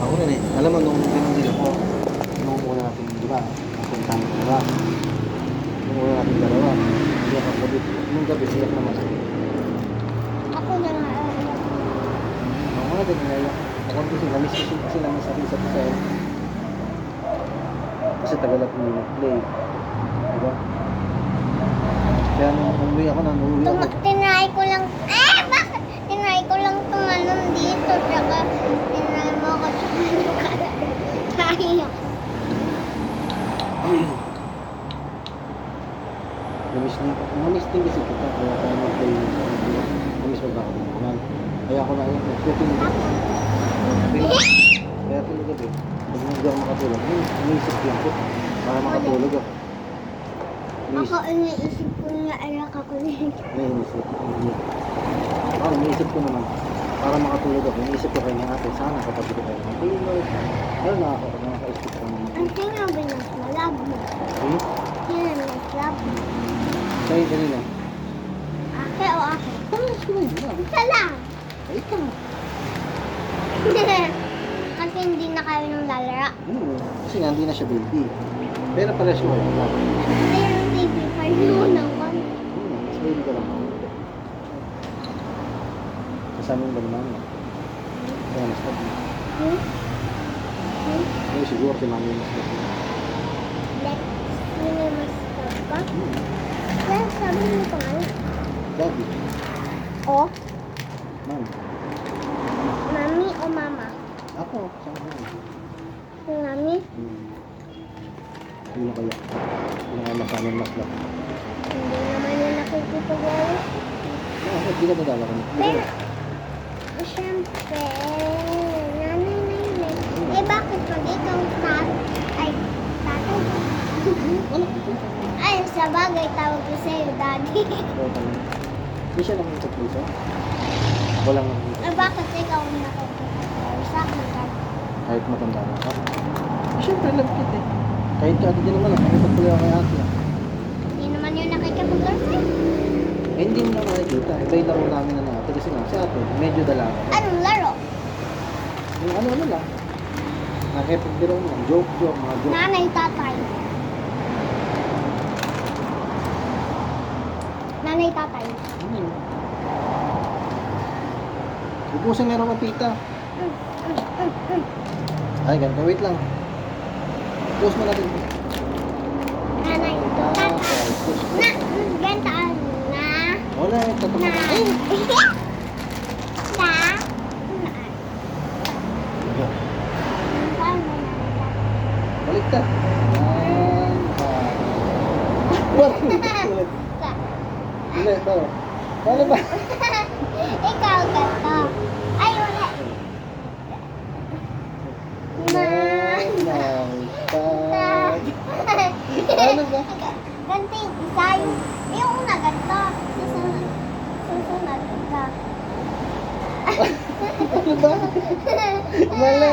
Ako rin eh. Alam mo, nung pinundin ako, nung una natin, di ba? Napuntahan ko, di ba? Nung una natin dalawa. Iyak ako dito. Nung gabi, iyak naman ako. Ako na nga. eh. Ako nga din, naiyak. Ako kasi, namiss ko kasi naman sa isa't isa eh. Kasi tagal ako play Di ba? Kaya nung umuwi ako, nang umuwi ako. Tinry ko lang, eh, bakit? Tinry ko lang tumalon dito, tsaka tinry mo ako tumalon ka na. Tayo. Namiss din, namiss din kasi kita. Kaya tayo mag-play mo ba ako din naman? Kaya ako na yun. Nagpipin Kaya tulog eh. Pag hindi ako makatulog, iniisip ko po. Para makatulog ako. Ako Iniisip, ko nga anak ako din. iniisip. Ako, iniisip ko naman. Para makatulog ako, iniisip ko kayo ng ate. Sana kapatid ko kayo ng tulog. Pero nakaka, nakaka-isip ko naman. Ang tingnan ba yung lab mo? Hmm? Tingnan mo yung lab mo. Sa'yo kanina. Ake o ake? Parang sila yun. Isa lang. Ay, ikaw. Kasi hindi na kayo nung lalara. Hmm. Kasi nga, hindi na siya baby. Pero pala siya wala. Hindi yung baby pa yun naman. Hmm, mas baby ka lang ako. Kasama yung balman mo. Kaya mas tabi. Hmm? Hmm? Ay, siguro si mami mas tabi. Let's cinemas ka ba? Hmm. Kaya sabi mo pa nga. Daddy. O? Mami. Mami o mama? Ako, sama mo. Si mami? Hmm. Hindi na kaya. Hindi na kaya yung mas laki. Hindi naman yung nakikipag-away. Ah, hindi ka nadala ko. Pero, siyempre, nanay na yun eh. Eh bakit pag ikaw tat, ay, tatay? Ay, sa bagay, tawag ko sa'yo, daddy. Hindi siya nakikita dito. Walang nakikita. eh bakit ikaw nakikipag-away sa akin, daddy? Kahit matanda na ka. Siyempre, love kita eh. Kahit ate din naman, nakikita ko lang kay ate. ah. Hindi naman yun nakikipag-away sa'yo. Eh, hindi mo na makikita. Iba yung laro namin na ate. Kasi nga, si ate, medyo dalaga. Anong laro? Yung ano ano lang. Nakipagbiro mo. Joke, joke, mga joke. Nanay, tatay. Nanay, tatay. Hmm. Ubusin meron kang pita. Mm, mm, mm, mm. Ay, ganito. Wait lang. Close mo natin. Nanay, Tatay. tatay. Close mo. Na, mm, gantaan na. Wala, tatak Na. mo. Ay! Na. Na. Saan mo na? Balik ka. Yan. Ah. Wala. Ulit. Sa- Ulit. Oh. Paano ba? Ikaw ganito. Ay, wala. Na. Nanay, tay. Paano ba? Ganito yung isa. Yung, yung una ganito. Susunod. Susunod ganito. Ano ba? Mo Na.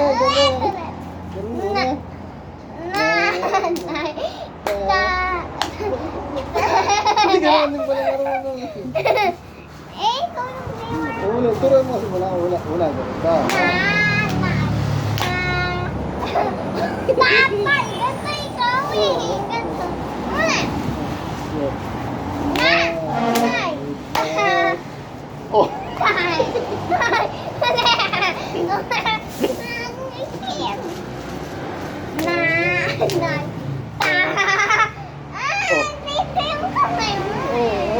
na. Nanay. Ta. Hindi ka naman pala marunong. Eh, ginawa. Wala, turo mo. Wala, wala, wala. Ganun ba? Tatay, ganito ikaw eh. Ganito. Una. Nay. Oh, Tay. Tay. Nay. Nay. Ah, dito yung kamay mo. Oh,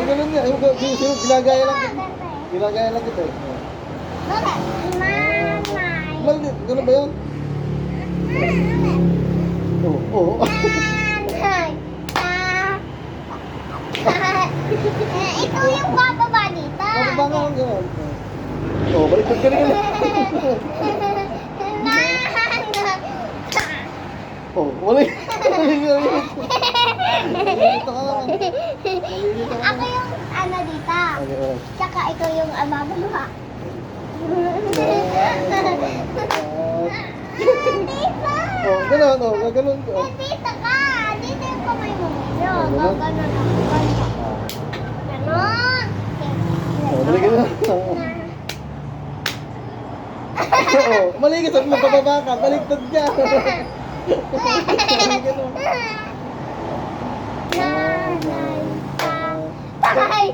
ganun nga. Yung, yung, ginagaya lang. Eh. Ginagaya lang kita. Mali, ganun ba yan? Oo, oo. Ah. Eh, Ikaw yung bababa dito. Ano ba nga ang ganun? Oh, balik ka rin. Nanay. Oh, wala. Nalilito ka naman. Nalilito ka Ako naman. yung ano dito. Okay, oh. Tsaka ikaw yung abababa. Dito! Oh, ganun, oh, ganun. Oh. Ka! Dito yung kamay mo. Yo, Oh, ganun? gaganon ako. Ganon. Oh, balik ka na. Oo, mali ka. Mo, pababa ka. Baliktad ka. Nanay, tatay.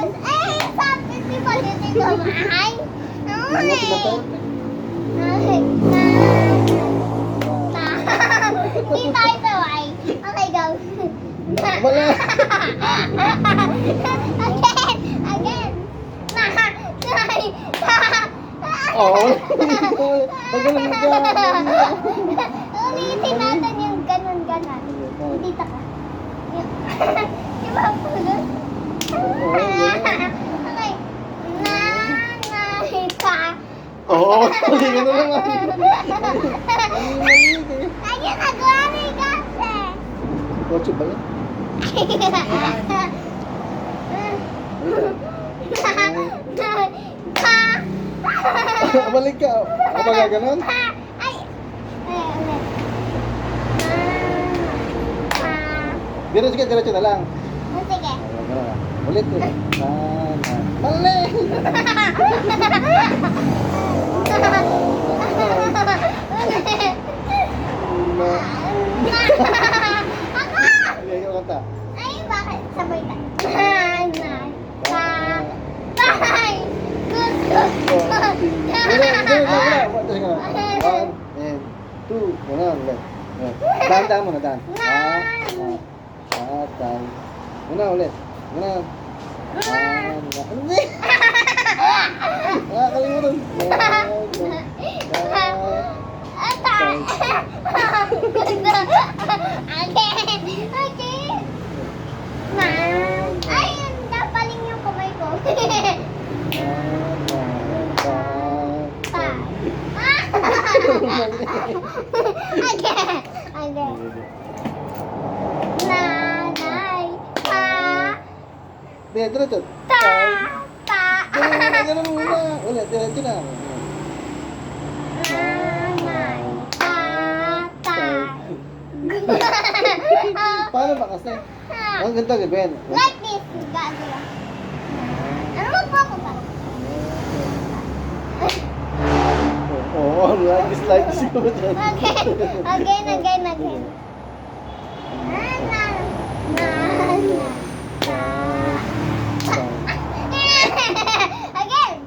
Eh, sabi si Pagit ito, mahay. Hindi na pinatay. Nanay, nanay. Hindi tayo saway. Okay, go. Wala. Again, again. Nanay, Oo. Pag ganun ka. Ulitin natin yung ganun-ganon. Dito ka. Di ba pulot? Okay. Nanay ka. Ka na naman. Ka eh. Ay, ginagawa ni kasi. Kotse ba yan? Balik ka. Ako ba gaganon? Ay. Ulit. Diretso ka, diretso na lang. Sige. Ganun. Ulit na. Mali! Kanta. Ay, bakit sabay ka. Ganun, ganun, ganun. One, and two. Ulit. Ganun. Dahan, dahan muna, dahan. Ah, ah, ah, dahan. Una, ulit. Una. Ah, na. Ano ba? Nakakalimutan. Ah, ah, Atay! Again! Again! Man! Ay, napaling yung kamay ko. Pa. Again! Again! Nanay! Pa! Hindi, diretso. Ta! Pa! Ganun, ganun muna. Ulit, diretso na. Nanay! Tatay! Paano ba kasi? Ang ganda ka, Ben. Like this, gagawin. Ano mo po ako ba? Oo, oh, like this, like this dyan. Again, again, again, again. Nanay, nanay, Again.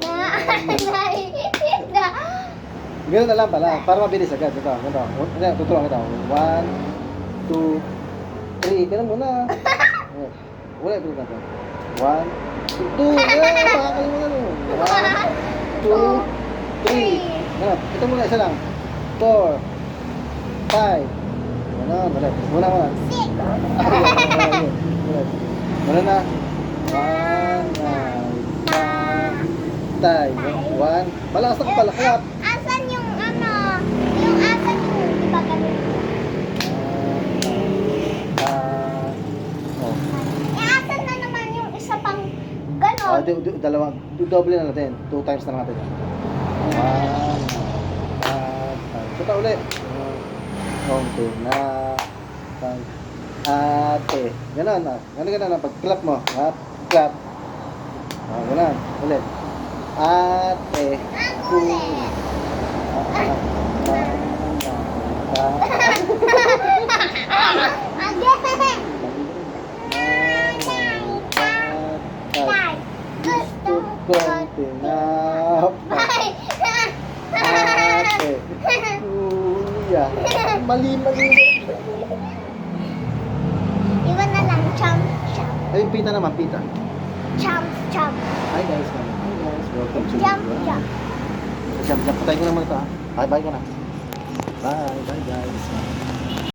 Nanay, na. Ganun na lang pala, para mabilis agad. Ito, ito. Tuturuan kita. One, two, three. Ganun muna. Wala, ito ka. One, two, two. Yeah, makakalimutan mo. One, two, three. Ganun. Ito muna, isa lang. Four, five. Ganun, ulit. Muna, muna. Six. Muna na. One, nine, five, tay. One. Malakas na ka pala, clap. Asan yung ano? Yung asan yung di ba ganun? Ah, oh. Eh, asan na naman yung isa pang Ah, di, di, dalawa, di, double na natin. Two times na natin. One, ah, five. Ito pa ulit. Konti na, five. Ate. Ganon na. Ganon ganon na. Pag clap mo. Clap, clap. Ah, ganon. Ulit. Ate. Ku. Ah, ah, ah, ah. Again. Five. Gusto Gusto konti na. Five. Ate. Kuya. Mali, mali. Iwan na lang. Chomp, chomp. Ay, pita naman, pita. Chomp, chomp. Hi guys. Hi guys. Welcome to Jump, jump. Jump, jump. Patay ko naman ito ha. Bye, bye ka na. Bye, bye guys.